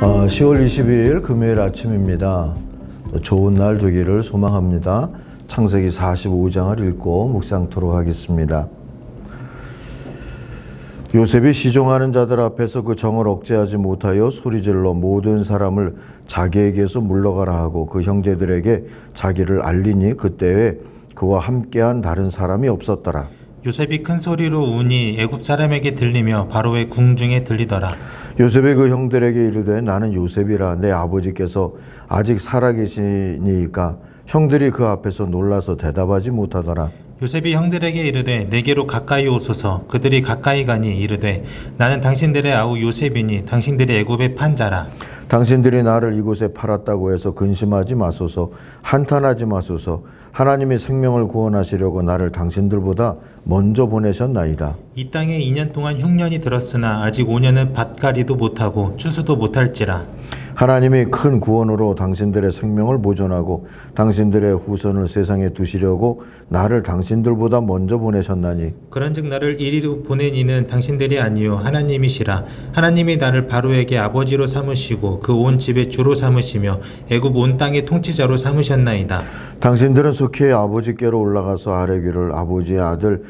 어, 10월 22일 금요일 아침입니다. 좋은 날 되기를 소망합니다. 창세기 45장을 읽고 묵상토록 하겠습니다. 요셉이 시종하는 자들 앞에서 그 정을 억제하지 못하여 소리질러 모든 사람을 자기에게서 물러가라 하고 그 형제들에게 자기를 알리니 그때에 그와 함께한 다른 사람이 없었더라. 요셉이 큰 소리로 우니 애굽 사람에게 들리며 바로의 궁중에 들리더라. 요셉이 그 형들에게 이르되 나는 요셉이라 내 아버지께서 아직 살아계시니까 형들이 그 앞에서 놀라서 대답하지 못하더라. 요셉이 형들에게 이르되 내게로 가까이 오소서 그들이 가까이 가니 이르되 나는 당신들의 아우 요셉이니 당신들이 애굽의 판자라 당신들이 나를 이곳에 팔았다고 해서 근심하지 마소서 한탄하지 마소서 하나님이 생명을 구원하시려고 나를 당신들보다 먼저 보내셨나이다. 이 땅에 2년 동안 흉년이 들었으나 아직 5년은 밭가리도 못하고 추수도 못할지라. 하나님이 큰 구원으로 당신들의 생명을 보존하고 당신들의 후손을 세상에 두시려고 나를 당신들보다 먼저 보내셨나니. 그런즉 나를 이리로 보낸 이는 당신들이 아니요 하나님이시라. 하나님이 나를 바로에게 아버지로 삼으시고 그 온 집의 주로 삼으시며 애굽 온 땅의 통치자로 삼으셨나이다. 당신들은 속히 아버지께로 올라가서 아뢰기를 아버지의 아들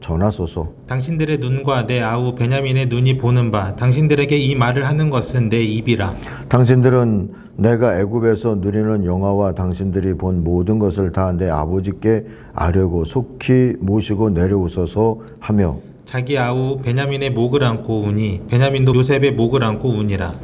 전하소서. 당신들의 눈과 내 아우 베냐민의 눈이 보는 바 당신들에게 이 말을 하는 것은 내 입이라. 당신들은 내가 애굽에서 누리는 영화와 당신들이 본 모든 것을 다 내 아버지께 아뢰고 속히 모시고 내려오소서 하며 자기 아우 베냐민의 목을 안고 우니 베냐민도 요셉의 목을 안고 우니라.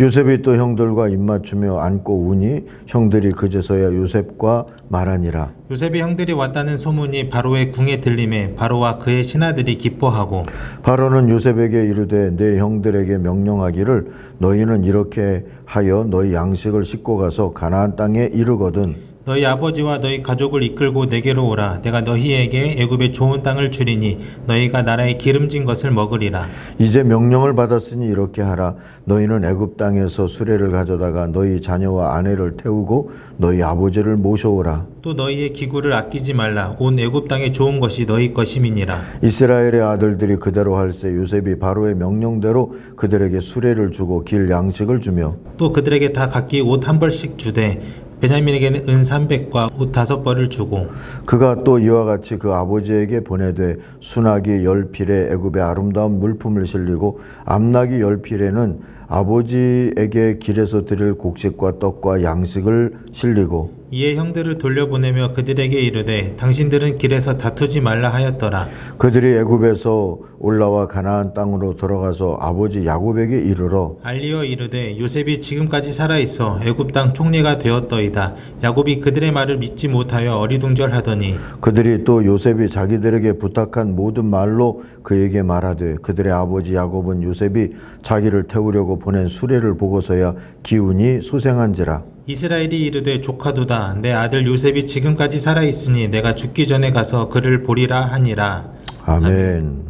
요셉이 또 형들과 입맞추며 안고 우니 형들이 그제서야 요셉과 말하니라. 요셉의 형들이 왔다는 소문이 바로의 궁에 들림에 바로와 그의 신하들이 기뻐하고 바로는 요셉에게 이르되 내 형들에게 명령하기를 너희는 이렇게 하여 너희 양식을 싣고 가서 가나안 땅에 이르거든 너희 아버지와 너희 가족을 이끌고 내게로 오라. 내가 너희에게 애굽의 좋은 땅을 주리니 너희가 나라의 기름진 것을 먹으리라. 이제 명령을 받았으니 이렇게 하라 너희는 애굽 땅에서 수레를 가져다가 너희 자녀와 아내를 태우고 너희 아버지를 모셔오라 또 너희의 기구를 아끼지 말라. 온 애굽 땅의 좋은 것이 너희 것임이니라. 이스라엘의 아들들이 그대로 할세 요셉이 바로의 명령대로 그들에게 수레를 주고 길 양식을 주며 또 그들에게 다 각기 옷 한 벌씩 주되 베냐민에게는 은 300과 옷 다섯 벌을 주고 그가 또 이와 같이 그 아버지에게 보내되 순하기 열 필에 애굽의 아름다운 물품을 실리고 암나기 열 필에는 아버지에게 길에서 드릴 곡식과 떡과 양식을 실리고 이에 형들을 돌려보내며 그들에게 이르되 당신들은 길에서 다투지 말라 하였더라. 그들이 애굽에서 올라와 가나안 땅으로 들어가서 아버지 야곱에게 이르러 알리어 이르되 요셉이 지금까지 살아 있어 애굽 땅 총리가 되었더이다. 야곱이 그들의 말을 믿지 못하여 어리둥절하더니 그들이 또 요셉이 자기들에게 부탁한 모든 말로 그에게 말하되 그들의 아버지 야곱은 요셉이 자기를 태우려고 보낸 수레를 보고서야 기운이 소생한지라 이스라엘이 이르되 조카도다 내 아들 요셉이 지금까지 살아 있으니 내가 죽기 전에 가서 그를 보리라 하니라. 아멘.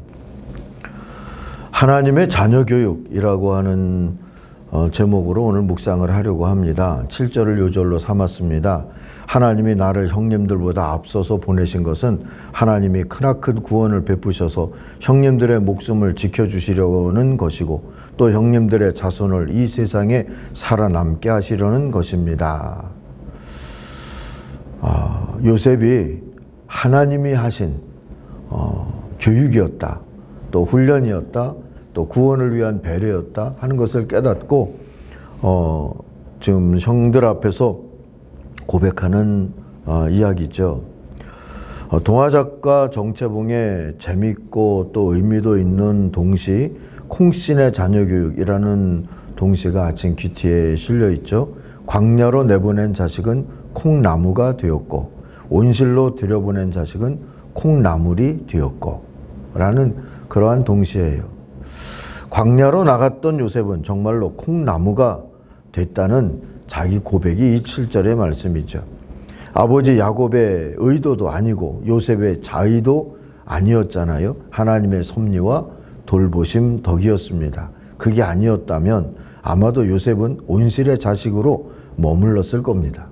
하나님의 자녀 교육이라고 하는 어, 제목으로 오늘 묵상을 하려고 합니다. 7절을 요절로 삼았습니다. 하나님이 나를 형님들보다 앞서서 보내신 것은 하나님이 크나큰 구원을 베푸셔서 형님들의 목숨을 지켜주시려는 것이고 또 형님들의 자손을 이 세상에 살아남게 하시려는 것입니다. 아, 요셉이 하나님이 하신 어, 교육이었다. 또 훈련이었다. 또 구원을 위한 배려였다 하는 것을 깨닫고 어, 지금 형들 앞에서 고백하는 어, 이야기죠. 어, 동화 작가 정채봉의 재밌고 또 의미도 있는 동시 콩신의 자녀 교육이라는 동시가 아침 귀티에 실려 있죠. 광야로 내보낸 자식은 콩나무가 되었고 온실로 들여보낸 자식은 콩나물이 되었고 라는 그러한 동시예요. 광야로 나갔던 요셉은 정말로 콩나무가 됐다는 자기 고백이 이 7절의 말씀이죠. 아버지 야곱의 의도도 아니고 요셉의 자의도 아니었잖아요. 하나님의 섭리와 돌보심 덕이었습니다. 그게 아니었다면 아마도 요셉은 온실의 자식으로 머물렀을 겁니다.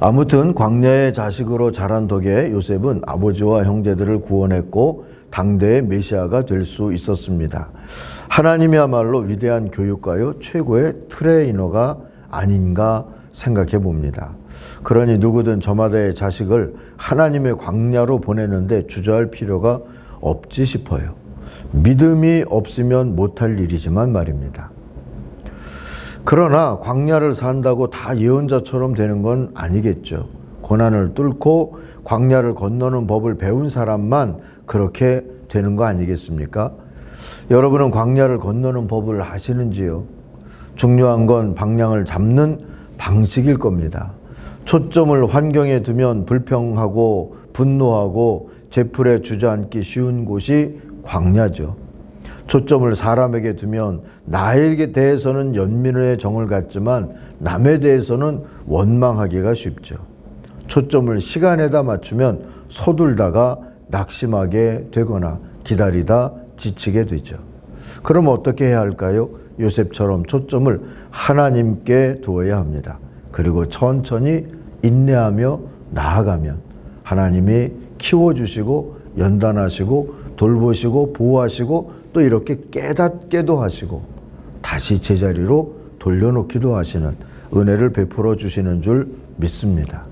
아무튼 광야의 자식으로 자란 덕에 요셉은 아버지와 형제들을 구원했고 당대의 메시아가 될 수 있었습니다. 하나님이야말로 위대한 교육가요 최고의 트레이너가 아닌가 생각해 봅니다. 그러니 누구든 저마다의 자식을 하나님의 광야로 보내는데 주저할 필요가 없지 싶어요. 믿음이 없으면 못할 일이지만 말입니다. 그러나 광야를 산다고 다 예언자처럼 되는 건 아니겠죠. 고난을 뚫고 광야를 건너는 법을 배운 사람만 그렇게 되는 거 아니겠습니까? 여러분은 광야를 건너는 법을 아시는지요? 중요한 건 방향을 잡는 방식일 겁니다. 초점을 환경에 두면 불평하고 분노하고 제풀에 주저앉기 쉬운 곳이 광야죠. 초점을 사람에게 두면 나에게 대해서는 연민의 정을 갖지만 남에 대해서는 원망하기가 쉽죠. 초점을 시간에다 맞추면 서둘다가 낙심하게 되거나 기다리다 지치게 되죠. 그럼 어떻게 해야 할까요? 요셉처럼 초점을 하나님께 두어야 합니다. 그리고 천천히 인내하며 나아가면 하나님이 키워주시고 연단하시고 돌보시고 보호하시고 또 이렇게 깨닫게도 하시고 다시 제자리로 돌려놓기도 하시는 은혜를 베풀어 주시는 줄 믿습니다.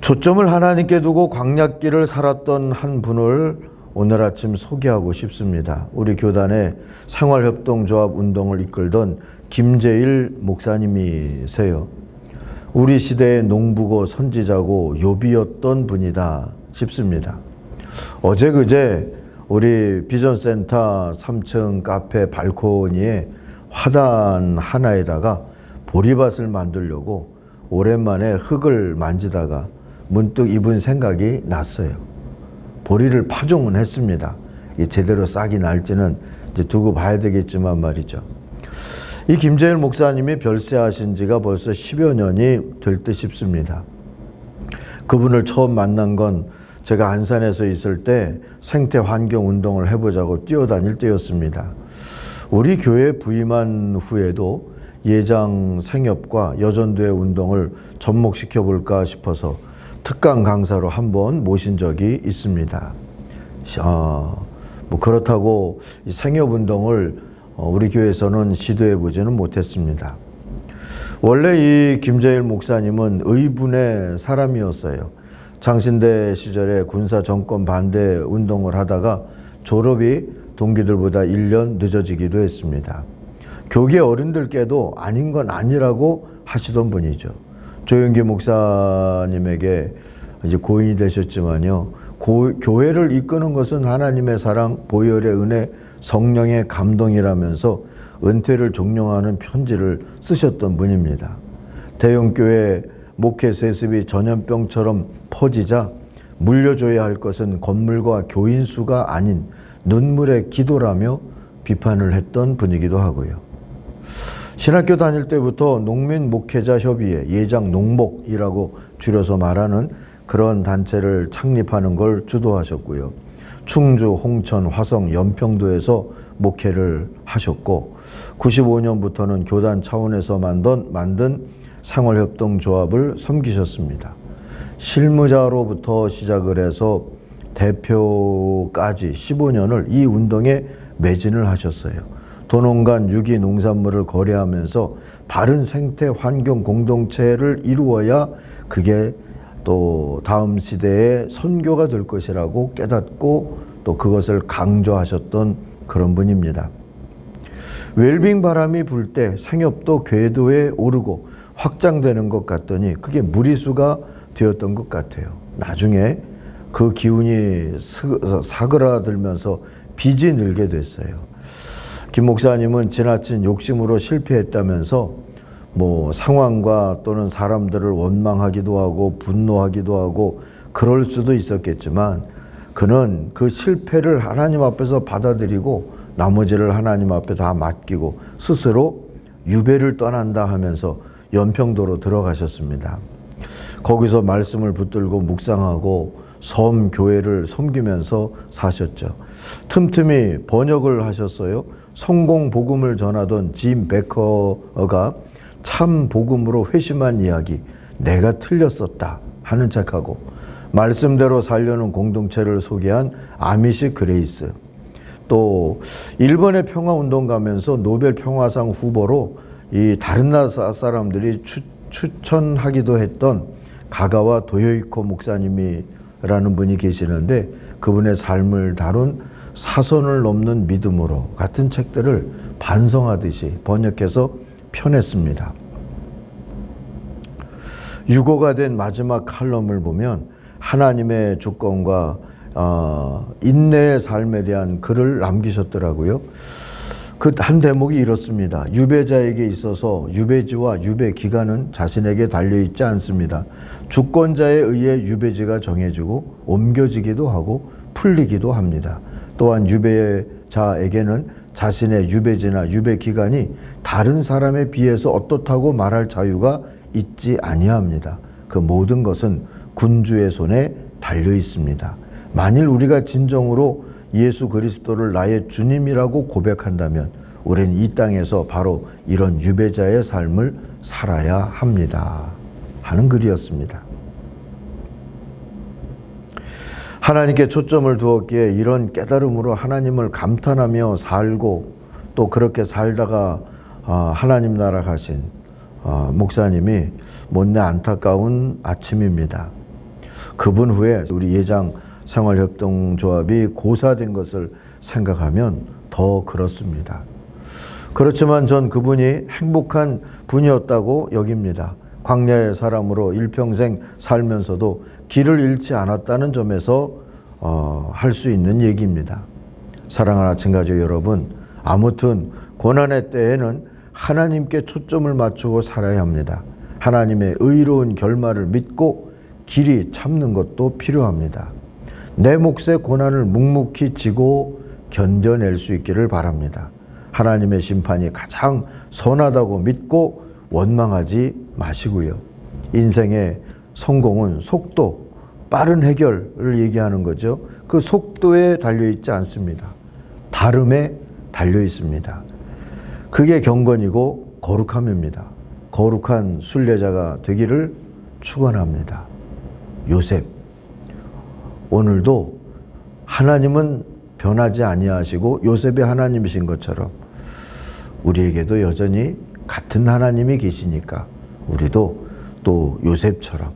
초점을 하나님께 두고 광약길을 살았던 한 분을 오늘 아침 소개하고 싶습니다. 우리 교단의 생활협동조합 운동을 이끌던 김재일 목사님이세요. 우리 시대의 농부고 선지자고 요비였던 분이다 싶습니다. 어제 그제 우리 비전센터 3층 카페 발코니에 화단 하나에다가 보리밭을 만들려고 오랜만에 흙을 만지다가 문득 입은 생각이 났어요. 보리를 파종은 했습니다. 이 제대로 싹이 날지는 이제 두고 봐야 되겠지만 말이죠. 이 김재일 목사님이 별세하신 지가 벌써 10여 년이 될 듯 싶습니다. 그분을 처음 만난 건 제가 안산에서 있을 때 생태 환경 운동을 해보자고 뛰어다닐 때였습니다. 우리 교회 부임한 후에도 예장 생협과 여전도의 운동을 접목시켜 볼까 싶어서 특강 강사로 한 번 모신 적이 있습니다. 어, 뭐 그렇다고 이 생협 운동을 어, 우리 교회에서는 시도해 보지는 못했습니다. 원래 이 김재일 목사님은 의분의 사람이었어요. 장신대 시절에 군사 정권 반대 운동을 하다가 졸업이 동기들보다 1년 늦어지기도 했습니다. 교계 어른들께도 아닌 건 아니라고 하시던 분이죠. 조영기 목사님에게 이제 고인이 되셨지만요. 고, 교회를 이끄는 것은 하나님의 사랑, 보혈의 은혜, 성령의 감동이라면서 은퇴를 종용하는 편지를 쓰셨던 분입니다. 대형교회 목회 세습이 전염병처럼 퍼지자 물려줘야 할 것은 건물과 교인 수가 아닌 눈물의 기도라며 비판을 했던 분이기도 하고요. 신학교 다닐 때부터 농민 목회자 협의회 예장 농목이라고 줄여서 말하는 그런 단체를 창립하는 걸 주도하셨고요. 충주, 홍천, 화성, 연평도에서 목회를 하셨고 95년부터는 교단 차원에서 만든, 만든 생활협동조합을 섬기셨습니다. 실무자로부터 시작을 해서 대표까지 15년을 이 운동에 매진을 하셨어요. 도농간 유기 농산물을 거래하면서 바른 생태 환경 공동체를 이루어야 그게 또 다음 시대의 선교가 될 것이라고 깨닫고 또 그것을 강조하셨던 그런 분입니다. 웰빙 바람이 불 때 생협도 궤도에 오르고 확장되는 것 같더니 그게 무리수가 되었던 것 같아요. 나중에 그 기운이 사그라들면서 빚이 늘게 됐어요. 김 목사님은 지나친 욕심으로 실패했다면서 뭐 상황과 또는 사람들을 원망하기도 하고 분노하기도 하고 그럴 수도 있었겠지만 그는 그 실패를 하나님 앞에서 받아들이고 나머지를 하나님 앞에 다 맡기고 스스로 유배를 떠난다 하면서 연평도로 들어가셨습니다. 거기서 말씀을 붙들고 묵상하고 섬 교회를 섬기면서 사셨죠. 틈틈이 번역을 하셨어요. 성공 복음을 전하던 짐 베커가 참 복음으로 회심한 이야기 내가 틀렸었다 하는 책하고 말씀대로 살려는 공동체를 소개한 아미시 그레이스 또 일본의 평화 운동 가면서 노벨 평화상 후보로 이 다른 나라 사람들이 추, 추천하기도 했던 가가와 도요이코 목사님이라는 분이 계시는데 그분의 삶을 다룬 사선을 넘는 믿음으로 같은 책들을 반성하듯이 번역해서 펴냈습니다. 유고가 된 마지막 칼럼을 보면 하나님의 주권과 어, 인내의 삶에 대한 글을 남기셨더라고요. 그 한 대목이 이렇습니다. 유배자에게 있어서 유배지와 유배 기간은 자신에게 달려 있지 않습니다. 주권자에 의해 유배지가 정해지고 옮겨지기도 하고 풀리기도 합니다. 또한 유배자에게는 자신의 유배지나 유배 기간이 다른 사람에 비해서 어떻다고 말할 자유가 있지 아니합니다. 그 모든 것은 군주의 손에 달려 있습니다. 만일 우리가 진정으로 예수 그리스도를 나의 주님이라고 고백한다면 우리는 이 땅에서 바로 이런 유배자의 삶을 살아야 합니다. 하는 글이었습니다. 하나님께 초점을 두었기에 이런 깨달음으로 하나님을 감탄하며 살고 또 그렇게 살다가 아, 하나님 나라 가신 아, 목사님이 못내 안타까운 아침입니다. 그분 후에 우리 예장 생활협동조합이 고사된 것을 생각하면 더 그렇습니다. 그렇지만 전 그분이 행복한 분이었다고 여깁니다. 광야의 사람으로 일평생 살면서도 길을 잃지 않았다는 점에서 어, 할 수 있는 얘기입니다. 사랑하는 아침 가족 여러분, 아무튼 고난의 때에는 하나님께 초점을 맞추고 살아야 합니다. 하나님의 의로운 결말을 믿고 길이 참는 것도 필요합니다. 내 몫의 고난을 묵묵히 지고 견뎌낼 수 있기를 바랍니다. 하나님의 심판이 가장 선하다고 믿고 원망하지 마시고요. 인생의 성공은 속도, 빠른 해결을 얘기하는 거죠. 그 속도에 달려 있지 않습니다. 다름에 달려 있습니다. 그게 경건이고 거룩함입니다. 거룩한 순례자가 되기를 축원합니다. 요셉 오늘도 하나님은 변하지 아니하시고 요셉의 하나님이신 것처럼 우리에게도 여전히 같은 하나님이 계시니까 우리도 또 요셉처럼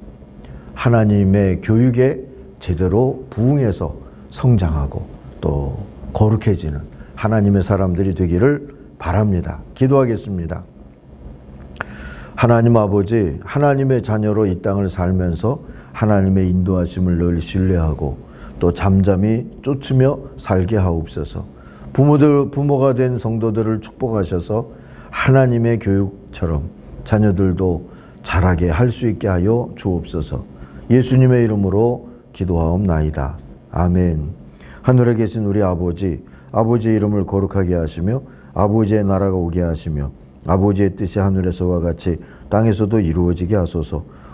하나님의 교육에 제대로 부응해서 성장하고 또 거룩해지는 하나님의 사람들이 되기를 바랍니다. 기도하겠습니다. 하나님 아버지, 하나님의 자녀로 이 땅을 살면서 하나님의 인도하심을 늘 신뢰하고 또 잠잠히 쫓으며 살게 하옵소서. 부모들 부모가 된 성도들을 축복하셔서 하나님의 교육처럼 자녀들도 잘하게 할 수 있게 하여 주옵소서. 예수님의 이름으로 기도하옵나이다. 아멘. 하늘에 계신 우리 아버지, 아버지의 이름을 거룩하게 하시며 아버지의 나라가 오게 하시며 아버지의 뜻이 하늘에서와 같이 땅에서도 이루어지게 하소서.